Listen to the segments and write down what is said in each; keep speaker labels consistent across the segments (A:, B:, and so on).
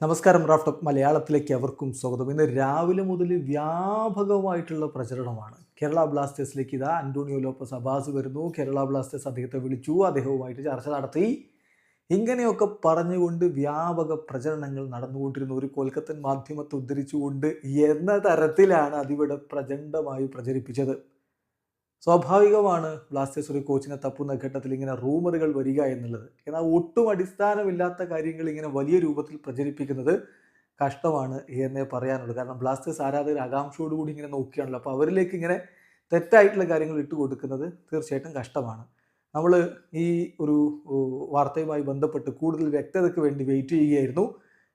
A: നമസ്കാരം റാഫ്റ്റ് മലയാളത്തിലേക്ക് അവർക്കും സ്വാഗതം. ഇന്ന് രാവിലെ മുതൽ വ്യാപകമായിട്ടുള്ള പ്രചരണമാണ്. കേരള ബ്ലാസ്റ്റേഴ്സിലേക്ക് ഇതാ അന്റോണിയോ ലോപ്പസ് അബാസ് വരുന്നു. കേരള ബ്ലാസ്റ്റേഴ്സ് അദ്ദേഹത്തെ വിളിച്ചു. അദ്ദേഹവുമായിട്ട് ചർച്ച നടത്തി. ഇങ്ങനെയൊക്കെ പറഞ്ഞുകൊണ്ട് വ്യാപക പ്രചരണങ്ങൾ നടന്നുകൊണ്ടിരുന്ന ഒരു കൊൽക്കത്തൻ മാധ്യമത്തെ ഉദ്ധരിച്ചുകൊണ്ട് എന്ന തരത്തിലാണ് അതിവിടെ പ്രചണ്ഡമായി പ്രചരിപ്പിച്ചത്. സ്വാഭാവികമാണ് ബ്ലാസ്റ്റേഴ്സ് ഒരു കോച്ചിനെ തപ്പുന്ന ഘട്ടത്തിൽ ഇങ്ങനെ റൂമറുകൾ വരിക എന്നുള്ളത്. എന്നാൽ ഒട്ടും അടിസ്ഥാനമില്ലാത്ത കാര്യങ്ങൾ ഇങ്ങനെ വലിയ രൂപത്തിൽ പ്രചരിപ്പിക്കുന്നത് കഷ്ടമാണ് എന്നേ പറയാനുള്ളൂ. കാരണം ബ്ലാസ്റ്റേഴ്സ് ആരാധകർ ആകാംക്ഷയോടുകൂടി ഇങ്ങനെ നോക്കുകയാണല്ലോ. അപ്പോൾ അവരിലേക്ക് ഇങ്ങനെ തെറ്റായിട്ടുള്ള കാര്യങ്ങൾ ഇട്ട് കൊടുക്കുന്നത് തീർച്ചയായിട്ടും കഷ്ടമാണ്. നമ്മൾ ഈ ഒരു വാർത്തയുമായി ബന്ധപ്പെട്ട് കൂടുതൽ വ്യക്തതയ്ക്ക് വേണ്ടി വെയിറ്റ് ചെയ്യുകയായിരുന്നു.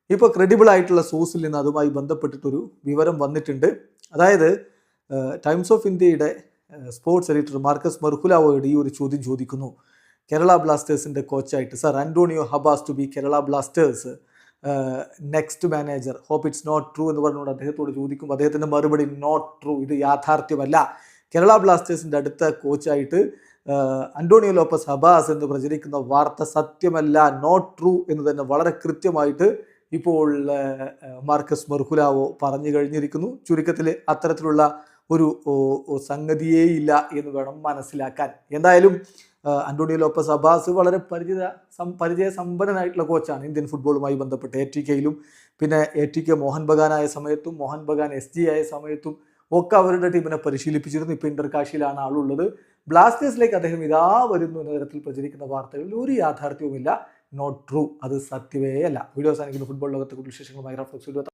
A: ഇപ്പോൾ ക്രെഡിബിൾ ആയിട്ടുള്ള സോഴ്സിൽ നിന്ന് അതുമായി ബന്ധപ്പെട്ടിട്ടൊരു വിവരം വന്നിട്ടുണ്ട്. അതായത് ടൈംസ് ഓഫ് ഇന്ത്യയുടെ സ്പോർട്സ് എഡിറ്റർ മാർക്കസ് മെർഹുലാവോയോട് ഈ ഒരു ചോദ്യം ചോദിക്കുന്നു. കേരള ബ്ലാസ്റ്റേഴ്സിന്റെ കോച്ചായിട്ട് sir Antonio Habas to be Kerala Blasters next manager. Hope it's not true എന്ന് പറഞ്ഞുകൊണ്ട് അദ്ദേഹത്തോട് ചോദിക്കുമ്പോൾ അദ്ദേഹത്തിന്റെ മറുപടി നോട്ട് ട്രൂ. ഇത് യാഥാർത്ഥ്യമല്ല. കേരള ബ്ലാസ്റ്റേഴ്സിന്റെ അടുത്ത കോച്ചായിട്ട് അന്റോണിയോ ലോപ്പസ് ഹബാസ് എന്ന് പ്രചരിക്കുന്ന വാർത്ത സത്യമല്ല നോട്ട് ട്രൂ എന്ന് തന്നെ വളരെ കൃത്യമായിട്ട് ഇപ്പോൾ മാർക്കസ് മെർഹുലാവോ പറഞ്ഞു കഴിഞ്ഞിരിക്കുന്നു. ചുരുക്കത്തിൽ അത്തരത്തിലുള്ള ഒരു സംഗതിയേ ഇല്ല എന്ന് വേണം മനസ്സിലാക്കാൻ. എന്തായാലും അന്റോണിയോ ലോപ്പസ് അബാസ് വളരെ പരിചിത പരിചയ സമ്പന്നനായിട്ടുള്ള കോച്ചാണ് ഇന്ത്യൻ ഫുട്ബോളുമായി ബന്ധപ്പെട്ട് എ ടി കെയിലും പിന്നെ എ ടി കെ മോഹൻ ബഗാനായ സമയത്തും മോഹൻ ബഗാൻ എസ് ജി ആയ സമയത്തും ഒക്കെ അവരുടെ ടീമിനെ പരിശീലിപ്പിച്ചിരുന്നു. ഇപ്പോൾ ഇന്റർകാശിയിലാണ് ആളുള്ളത്. ബ്ലാസ്റ്റേഴ്സിലേക്ക് അദ്ദേഹം ഇതാ വരുന്നു എന്ന തരത്തിൽ പ്രചരിക്കുന്ന വാർത്തകളിൽ ഒരു യാഥാർത്ഥ്യവുമില്ല. നോട്ട് ട്രൂ അത് സത്യമേ അല്ല വീഡിയോസ് ആണെങ്കിലും ഫുട്ബോൾ ലോകത്തെ കൂടുതൽ വിശേഷങ്ങളുമായി റഫ്ലക്സ്